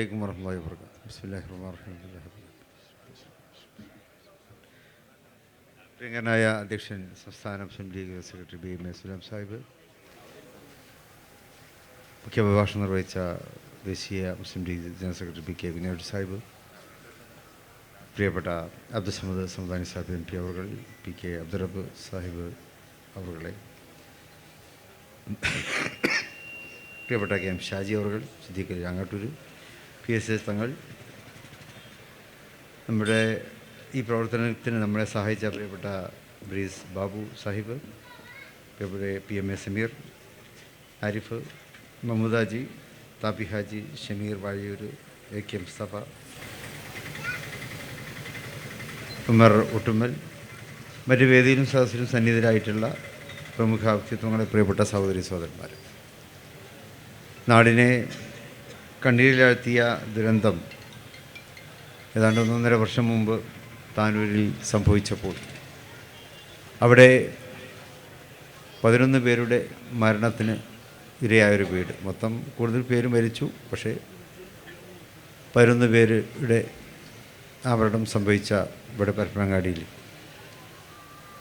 വലൈക്കും വർഹമുല്ലാ വാബർക്കാത്തു ബിസ്മില്ലാഹി റഹ്മാൻ റഹീം. പ്രിയങ്കനായ അധ്യക്ഷൻ സംസ്ഥാന Muslim League secretary B M Sulam Sahib. മുഖ്യപ്രഭാഷണം നിർവഹിച്ച ദേശീയ Muslim League general secretary P K Vinod Sahib. പ്രിയപ്പെട്ട അബ്ദുസമദ് സമദാനി സാഹിബ് എം പി അവർ പി കെ അബ്ദുറബ് സാഹിബ് അവർകളെ. പ്രിയപ്പെട്ട കെ എം ഷാജി അവർ Siddique Ali Angattoor P S S Thangal നമ്മുടെ ഈ പ്രവർത്തനത്തിന് നമ്മളെ സഹായിച്ച പ്രിയപ്പെട്ട ബ്രീസ് ബാബു സാഹിബ് പ്രിയപ്പെട്ട P M A Sameer Arif Mamudaji Thapi Haji Shameer Vazhiyoor A K Mustafa Umar Ottummal മറ്റ് വേദിയിലും സദസ്സിലും സന്നിഹിതരായിട്ടുള്ള പ്രമുഖ വ്യക്തിത്വങ്ങളെ പ്രിയപ്പെട്ട സഹോദരി സഹോദരന്മാർ നാടിനെ കണ്ണീരിലാഴ്ത്തിയ ദുരന്തം ഏതാണ്ട് ഒന്നൊന്നര വർഷം മുമ്പ് താനൂരിൽ സംഭവിച്ചപ്പോൾ. അവിടെ പതിനൊന്ന് പേരുടെ മരണത്തിന് ഇരയായൊരു വീട്. മൊത്തം കൂടുതൽ പേര് മരിച്ചു പക്ഷേ പതിനൊന്ന് പേരുടെ അപകടം സംഭവിച്ച ഇവിടെ പരപ്പനങ്ങാടിയിൽ.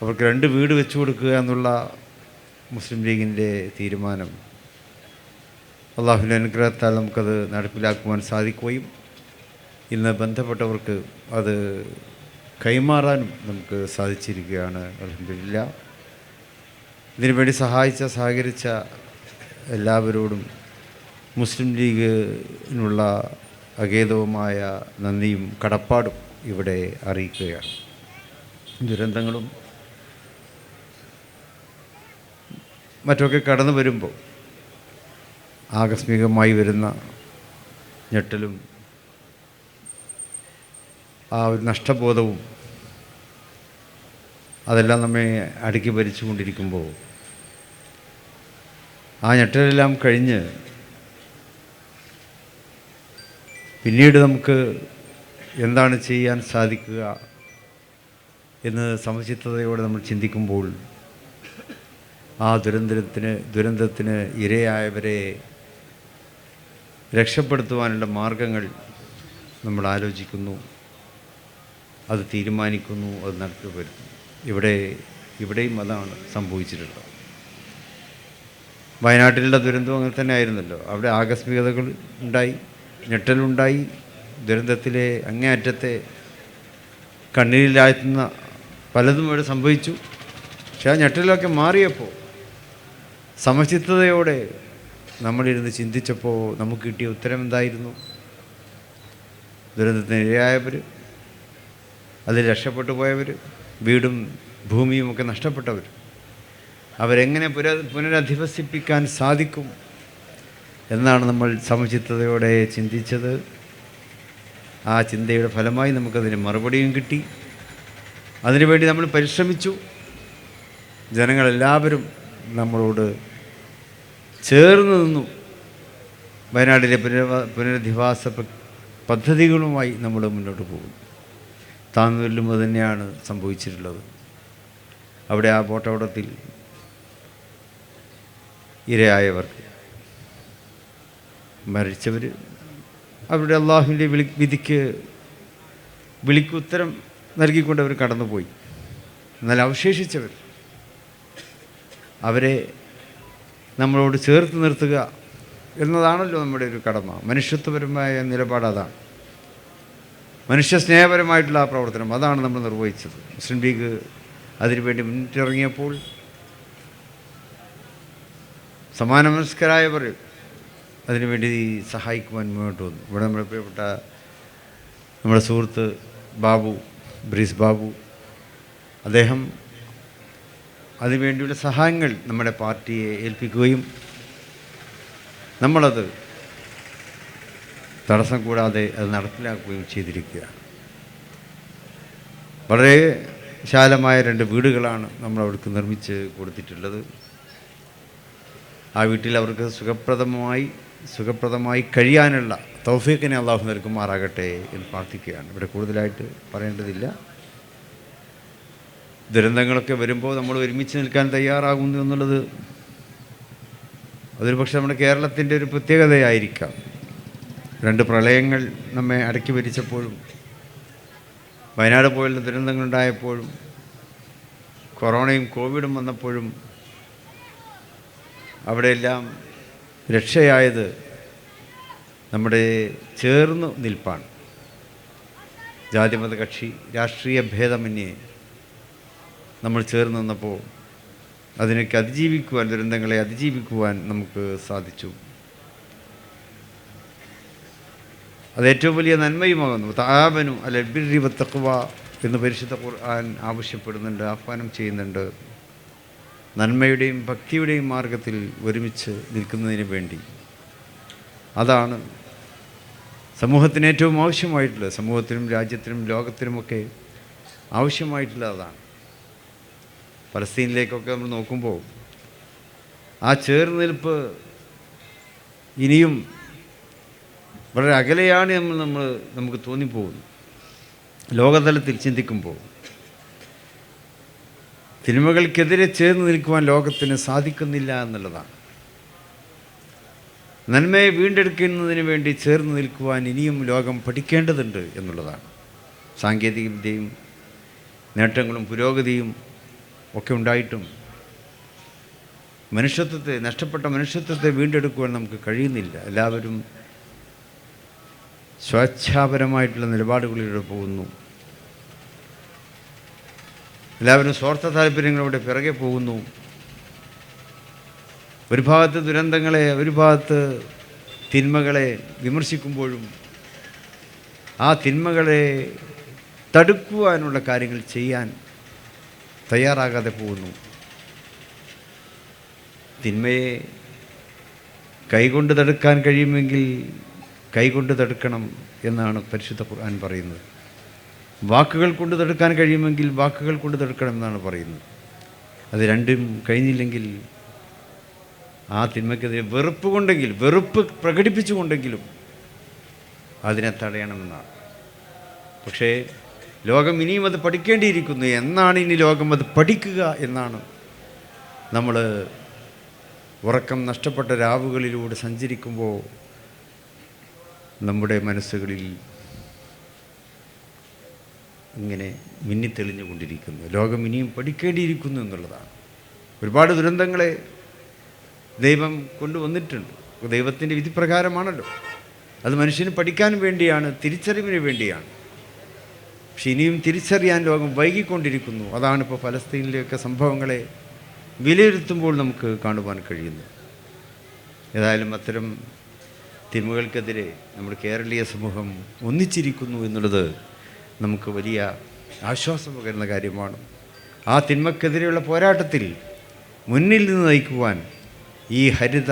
അവർക്ക് രണ്ട് വീട് വെച്ചു കൊടുക്കുക എന്നുള്ള മുസ്ലിം ലീഗിന്റെ തീരുമാനം അള്ളാഹുവിന്റെ അനുഗ്രഹത്താൽ നമുക്കത് നടപ്പിലാക്കുവാൻ സാധിക്കുകയും ഇന്ന് ബന്ധപ്പെട്ടവർക്ക് അത് കൈമാറാനും നമുക്ക് സാധിച്ചിരിക്കുകയാണ്. അലഹമില്ല ഇതിനുവേണ്ടി സഹായിച്ച സഹകരിച്ച എല്ലാവരോടും മുസ്ലിം ലീഗിനുള്ള അഗേതവുമായ നന്ദിയും കടപ്പാടും ഇവിടെ അറിയിക്കുകയാണ്. ദുരന്തങ്ങളും മറ്റൊക്കെ കടന്നു വരുമ്പോൾ ആകസ്മികമായി വരുന്ന ഞെട്ടലും ആ ഒരു നഷ്ടബോധവും അതെല്ലാം നമ്മെ അടുക്കി ഭരിച്ചുകൊണ്ടിരിക്കുമ്പോൾ ആ ഞെട്ടലെല്ലാം കഴിഞ്ഞ് പിന്നീട് നമുക്ക് എന്താണ് ചെയ്യാൻ സാധിക്കുക എന്ന് സമചിത്തതയോടെ നമ്മൾ ചിന്തിക്കുമ്പോൾ ആ ദുരന്തത്തിന് ദുരന്തത്തിന് ഇരയായവരെ രക്ഷപ്പെടുത്തുവാനുള്ള മാർഗങ്ങൾ നമ്മൾ ആലോചിക്കുന്നു. അത് തീരുമാനിക്കുന്നു അത് നടത്തി വരുന്നു. ഇവിടെ ഇവിടെയും അതാണ് സംഭവിച്ചിട്ടുള്ളത്. വയനാട്ടിലുള്ള ദുരന്തം അങ്ങനെ തന്നെ ആയിരുന്നല്ലോ. അവിടെ ആകസ്മികതകൾ ഉണ്ടായി ഞെട്ടലുണ്ടായി. ദുരന്തത്തിലെ അങ്ങേയറ്റത്തെ കണ്ണീരിലാഴ്ത്തുന്ന പലതും ഇവിടെ സംഭവിച്ചു. പക്ഷേ ആ ഞെട്ടലൊക്കെ മാറിയപ്പോൾ സമചിത്തതയോടെ നമ്മളിരുന്ന് ചിന്തിച്ചപ്പോൾ നമുക്ക് കിട്ടിയ ഉത്തരം എന്തായിരുന്നു? ദുരന്തത്തിന് ഇരയായവർ അതിൽ രക്ഷപ്പെട്ടു പോയവർ വീടും ഭൂമിയും ഒക്കെ നഷ്ടപ്പെട്ടവർ അവരെങ്ങനെ പുര പുനരധിവസിപ്പിക്കാൻ സാധിക്കും എന്നാണ് നമ്മൾ സമചിത്തതയോടെ ചിന്തിച്ചത്. ആ ചിന്തയുടെ ഫലമായി നമുക്കതിന് മറുപടിയും കിട്ടി. അതിനുവേണ്ടി നമ്മൾ പരിശ്രമിച്ചു. ജനങ്ങളെല്ലാവരും നമ്മളോട് ചേർന്ന് നിന്നു. വയനാട്ടിലെ പുനരവ പുനരധിവാസ പദ്ധതികളുമായി നമ്മൾ മുന്നോട്ട് പോകും താന്നൂരിലും അത് തന്നെയാണ് സംഭവിച്ചിട്ടുള്ളത്. അവിടെ ആ ബോട്ടവടത്തിൽ ഇരയായവർക്ക് മരിച്ചവർ അവരുടെ അള്ളാഹുവിന്റെ വിളി വിധിക്ക് വിളിക്കുത്തരം നൽകിക്കൊണ്ട് അവർ കടന്നുപോയി. എന്നാൽ അവശേഷിച്ചവർ അവരെ നമ്മളോട് ചേർത്ത് നിർത്തുക എന്നതാണല്ലോ നമ്മുടെ ഒരു കടമ. മനുഷ്യത്വപരമായ നിലപാട് അതാണ്. മനുഷ്യ സ്നേഹപരമായിട്ടുള്ള ആ പ്രവർത്തനം അതാണ് നമ്മൾ നിർവഹിച്ചത്. മുസ്ലിം ലീഗ് അതിനുവേണ്ടി മുന്നിട്ടിറങ്ങിയപ്പോൾ സമാനമനസ്കരായവർ അതിനുവേണ്ടി സഹായിക്കുവാൻ മുന്നോട്ട് വന്നു. ഇവിടെ നമ്മുടെ പ്രിയപ്പെട്ട നമ്മുടെ സുഹൃത്ത് ബാബു ബ്രീസ് ബാബു അദ്ദേഹം അതിനുവേണ്ടിയുള്ള സഹായങ്ങൾ നമ്മുടെ പാർട്ടിയെ ഏൽപ്പിക്കുകയും നമ്മളത് തടസ്സം കൂടാതെ അത് നടപ്പിലാക്കുകയും ചെയ്തിരിക്കുകയാണ് വളരെ വിശാലമായ രണ്ട് വീടുകളാണ് നമ്മൾ അവർക്ക് നിർമ്മിച്ച് കൊടുത്തിട്ടുള്ളത്. ആ വീട്ടിൽ അവർക്ക് സുഖപ്രദമായി സുഖപ്രദമായി കഴിയാനുള്ള തൗഫീഖിനെ അള്ളാഹു നൽകുമാറാകട്ടെ എന്ന് പ്രാർത്ഥിക്കുകയാണ്. ഇവിടെ കൂടുതലായിട്ട് പറയേണ്ടതില്ല. ദുരന്തങ്ങളൊക്കെ വരുമ്പോൾ നമ്മൾ ഒരുമിച്ച് നിൽക്കാൻ തയ്യാറാകുന്നു എന്നുള്ളത് അതൊരു പക്ഷേ നമ്മുടെ കേരളത്തിന്റെ ഒരു പ്രത്യേകതയായിരിക്കാം. രണ്ട് പ്രളയങ്ങൾ നമ്മെ അടക്കി ഭരിച്ചപ്പോഴും വയനാട് പോലുള്ള ദുരന്തങ്ങളുണ്ടായപ്പോഴും കൊറോണയും കോവിഡും വന്നപ്പോഴും അവിടെയെല്ലാം രക്ഷയായത് നമ്മുടെ ചേർന്ന് നിൽപ്പാണ്. ജാതിമത കക്ഷി രാഷ്ട്രീയ ഭേദമന്യേ നമ്മൾ ചേർന്ന് നിന്നപ്പോൾ അതിനൊക്കെ അതിജീവിക്കുവാൻ ദുരന്തങ്ങളെ അതിജീവിക്കുവാൻ നമുക്ക് സാധിച്ചു. അത് ഏറ്റവും വലിയ നന്മയുമാകുന്നു. താപനു അല്ല ബിർരി തക്വ എന്ന് പരിശുദ്ധ ഖുർആൻ ആവശ്യപ്പെടുന്നുണ്ട് ആഹ്വാനം ചെയ്യുന്നുണ്ട്. നന്മയുടെയും ഭക്തിയുടെയും മാർഗത്തിൽ ഒരുമിച്ച് നിൽക്കുന്നതിന് വേണ്ടി. അതാണ് സമൂഹത്തിന് ഏറ്റവും ആവശ്യമായിട്ടുള്ളത്. സമൂഹത്തിനും രാജ്യത്തിനും ലോകത്തിനുമൊക്കെ ആവശ്യമായിട്ടുള്ള അതാണ്. പലസ്തീനിലേക്കൊക്കെ നമ്മൾ നോക്കുമ്പോൾ ആ ചേർന്നിൽപ്പ് ഇനിയും വളരെ അകലെയാണ് നമ്മൾ നമ്മൾ നമുക്ക് തോന്നിപ്പോകുന്നു. ലോകതലത്തിൽ ചിന്തിക്കുമ്പോൾ തിന്മകൾക്കെതിരെ ചേർന്ന് നിൽക്കുവാൻ ലോകത്തിന് സാധിക്കുന്നില്ല എന്നുള്ളതാണ്. നന്മയെ വീണ്ടെടുക്കുന്നതിന് വേണ്ടി ചേർന്ന് നിൽക്കുവാൻ ഇനിയും ലോകം പഠിക്കേണ്ടതുണ്ട് എന്നുള്ളതാണ്. സാങ്കേതികവിദ്യയും നേട്ടങ്ങളും പുരോഗതിയും ഒക്കെ ഉണ്ടായിട്ടും മനുഷ്യത്വത്തെ നഷ്ടപ്പെട്ട മനുഷ്യത്വത്തെ വീണ്ടെടുക്കുവാൻ നമുക്ക് കഴിയുന്നില്ല. എല്ലാവരും സ്വേച്ഛാപരമായിട്ടുള്ള നിലപാടുകളിലൂടെ പോകുന്നു. എല്ലാവരും സ്വാർത്ഥ താല്പര്യങ്ങളുടെ പിറകെ പോകുന്നു. ഒരു ഭാഗത്ത് ദുരന്തങ്ങളെ ഒരു ഭാഗത്ത് തിന്മകളെ വിമർശിക്കുമ്പോഴും ആ തിന്മകളെ തടുക്കുവാനുള്ള കാര്യങ്ങൾ ചെയ്യാൻ തയ്യാറാകാതെ പോകുന്നു. തിന്മയെ കൈകൊണ്ട് തടുക്കാൻ കഴിയുമെങ്കിൽ കൈകൊണ്ട് തടുക്കണം എന്നാണ് പരിശുദ്ധ ഖുർആൻ പറയുന്നത്. വാക്കുകൾ കൊണ്ട് തടുക്കാൻ കഴിയുമെങ്കിൽ വാക്കുകൾ കൊണ്ട് തടുക്കണം എന്നാണ് പറയുന്നത്. അത് രണ്ടും കഴിഞ്ഞില്ലെങ്കിൽ ആ തിന്മയ്ക്കെതിരെ വെറുപ്പ് കൊണ്ടെങ്കിൽ വെറുപ്പ് പ്രകടിപ്പിച്ചുകൊണ്ടെങ്കിലും അതിനെ തടയണമെന്നാണ് പക്ഷേ ലോകം ഇനിയും അത് പഠിക്കേണ്ടിയിരിക്കുന്നു. എന്നാണ് ഇനി ലോകം അത് പഠിക്കുക എന്നാണ് നമ്മൾ ഉറക്കം നഷ്ടപ്പെട്ട രാവുകളിലൂടെ സഞ്ചരിക്കുമ്പോൾ നമ്മുടെ മനസ്സുകളിൽ ഇങ്ങനെ മിന്നിത്തെളിഞ്ഞുകൊണ്ടിരിക്കുന്നു. ലോകം ഇനിയും പഠിക്കേണ്ടിയിരിക്കുന്നു എന്നുള്ളതാണ്. ഒരുപാട് ദുരന്തങ്ങളെ ദൈവം കൊണ്ടുവന്നിട്ടുണ്ട്. ദൈവത്തിന്റെ വിധിപ്രകാരമാണല്ലോ. അത് മനുഷ്യന് പഠിക്കാൻ വേണ്ടിയാണ് തിരിച്ചറിവിന് വേണ്ടിയാണ്. പക്ഷെ ഇനിയും തിരിച്ചറിയാൻ ലോകം വൈകിക്കൊണ്ടിരിക്കുന്നു. അതാണ് ഇപ്പോൾ ഫലസ്തീനിലെയൊക്കെ സംഭവങ്ങളെ വിലയിരുത്തുമ്പോൾ നമുക്ക് കാണുവാൻ കഴിയുന്നു ഏതായാലും അത്തരം തിന്മകൾക്കെതിരെ നമ്മുടെ കേരളീയ സമൂഹം ഒന്നിച്ചിരിക്കുന്നു എന്നുള്ളത് നമുക്ക് വലിയ ആശ്വാസം പകരുന്ന കാര്യമാണ്. ആ തിന്മക്കെതിരെയുള്ള പോരാട്ടത്തിൽ മുന്നിൽ നിന്ന് നയിക്കുവാൻ ഈ ഹരിത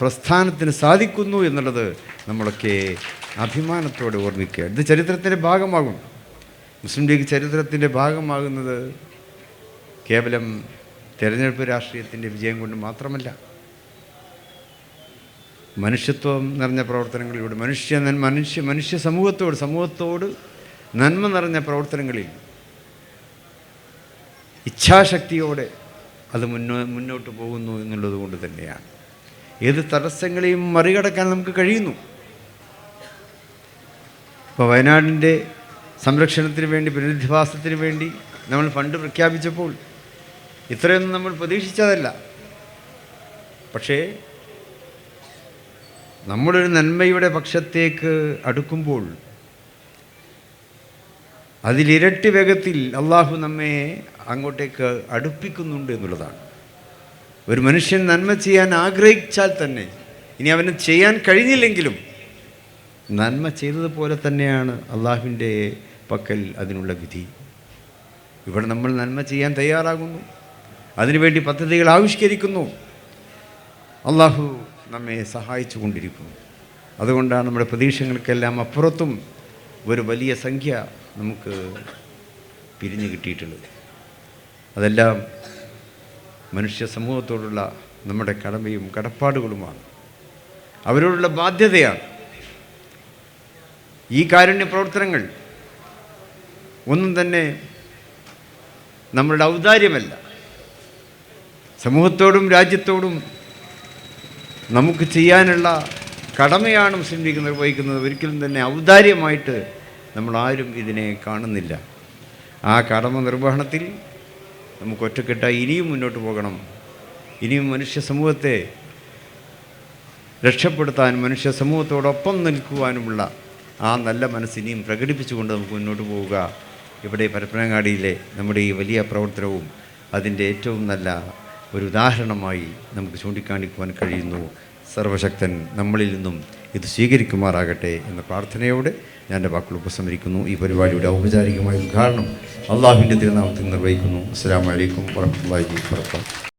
പ്രസ്ഥാനത്തിന് സാധിക്കുന്നു എന്നുള്ളത് നമ്മളൊക്കെ അഭിമാനത്തോടെ ഓർമ്മിക്കുക. ഇത് ചരിത്രത്തിന്റെ ഭാഗമാകും മുസ്ലിം ലീഗ് ചരിത്രത്തിന്റെ ഭാഗമാകുന്നത് കേവലം തെരഞ്ഞെടുപ്പ് രാഷ്ട്രീയത്തിന്റെ വിജയം കൊണ്ട് മാത്രമല്ല. മനുഷ്യത്വം നിറഞ്ഞ പ്രവർത്തനങ്ങളിലൂടെ മനുഷ്യ മനുഷ്യ മനുഷ്യ സമൂഹത്തോട് സമൂഹത്തോട് നന്മ നിറഞ്ഞ പ്രവർത്തനങ്ങളിൽ ഇച്ഛാശക്തിയോടെ അത് മുന്നോ മുന്നോട്ട് പോകുന്നു എന്നുള്ളത് കൊണ്ട് തന്നെയാണ്. ഏത് തടസ്സങ്ങളെയും മറികടക്കാൻ നമുക്ക് കഴിയുന്നു. ഇപ്പോൾ വയനാടിന്റെ സംരക്ഷണത്തിന് വേണ്ടി പുനരധിവാസത്തിന് വേണ്ടി നമ്മൾ ഫണ്ട് പ്രഖ്യാപിച്ചപ്പോൾ ഇത്രയൊന്നും നമ്മൾ പ്രതീക്ഷിച്ചതല്ല. പക്ഷേ നമ്മളൊരു നന്മയുടെ പക്ഷത്തേക്ക് അടുക്കുമ്പോൾ അതിലിരട്ടി വേഗത്തിൽ അള്ളാഹു നമ്മെ അങ്ങോട്ടേക്ക് അടുപ്പിക്കുന്നുണ്ട് എന്നുള്ളതാണ്. ഒരു മനുഷ്യൻ നന്മ ചെയ്യാൻ ആഗ്രഹിച്ചാൽ തന്നെ ഇനി അവന് ചെയ്യാൻ കഴിഞ്ഞില്ലെങ്കിലും നന്മ ചെയ്തതുപോലെ തന്നെയാണ് അള്ളാഹുവിന്റെ പക്കൽ അതിനുള്ള വിധി. ഇവിടെ നമ്മൾ നന്മ ചെയ്യാൻ തയ്യാറാകുന്നു. അതിനുവേണ്ടി പദ്ധതികൾ ആവിഷ്കരിക്കുന്നു. അള്ളാഹു നമ്മെ സഹായിച്ചു കൊണ്ടിരിക്കുന്നു. അതുകൊണ്ടാണ് നമ്മുടെ പ്രതീക്ഷകൾക്കെല്ലാം അപ്പുറത്തും ഒരു വലിയ സംഖ്യ നമുക്ക് പിരിഞ്ഞു കിട്ടിയിട്ടുള്ളത്. അതെല്ലാം മനുഷ്യ സമൂഹത്തോടുള്ള നമ്മുടെ കടമയും കടപ്പാടുകളുമാണ്. അവരോടുള്ള ബാധ്യതയാണ്. ഈ കാരുണ്യ പ്രവർത്തനങ്ങൾ ഒന്നും തന്നെ നമ്മളുടെ ഔദാര്യമല്ല. സമൂഹത്തോടും രാജ്യത്തോടും നമുക്ക് ചെയ്യാനുള്ള കടമയാണ് മുസ്ലിം ലീഗ് നിർവഹിക്കുന്നത്. ഒരിക്കലും തന്നെ ഔദാര്യമായിട്ട് നമ്മളാരും ഇതിനെ കാണുന്നില്ല. ആ കടമ നിർവഹണത്തിൽ നമുക്ക് ഒറ്റക്കെട്ടായി ഇനിയും മുന്നോട്ട് പോകണം. ഇനിയും മനുഷ്യ സമൂഹത്തെ രക്ഷപ്പെടുത്താൻ മനുഷ്യ സമൂഹത്തോടൊപ്പം നിൽക്കുവാനുമുള്ള ആ നല്ല മനസ്സിനെയും പ്രകടിപ്പിച്ചുകൊണ്ട് നമുക്ക് മുന്നോട്ട് പോവുക. ഇവിടെ പരപ്പനങ്ങാടിയിലെ നമ്മുടെ ഈ വലിയ പ്രവർത്തനവും അതിന്റെ ഏറ്റവും നല്ല ഒരു ഉദാഹരണമായി നമുക്ക് ചൂണ്ടിക്കാണിക്കുവാൻ കഴിയുന്നു. സർവശക്തൻ നമ്മളിൽ നിന്നും ഇത് സ്വീകരിക്കുമാറാകട്ടെ എന്ന പ്രാർത്ഥനയോടെ ഞാൻ എന്റെ വാക്കുകൾ ഉപസംഹരിക്കുന്നു. ഈ പരിപാടിയുടെ ഔപചാരികമായ ഉദ്ഘാടനം അള്ളാഹുവിന്റെ തിരുനാമത്തിൽ നിർവഹിക്കുന്നു. അസ്സാം വലൈക്കും വർഹമുല്ലാഹി വർക്കാത്തു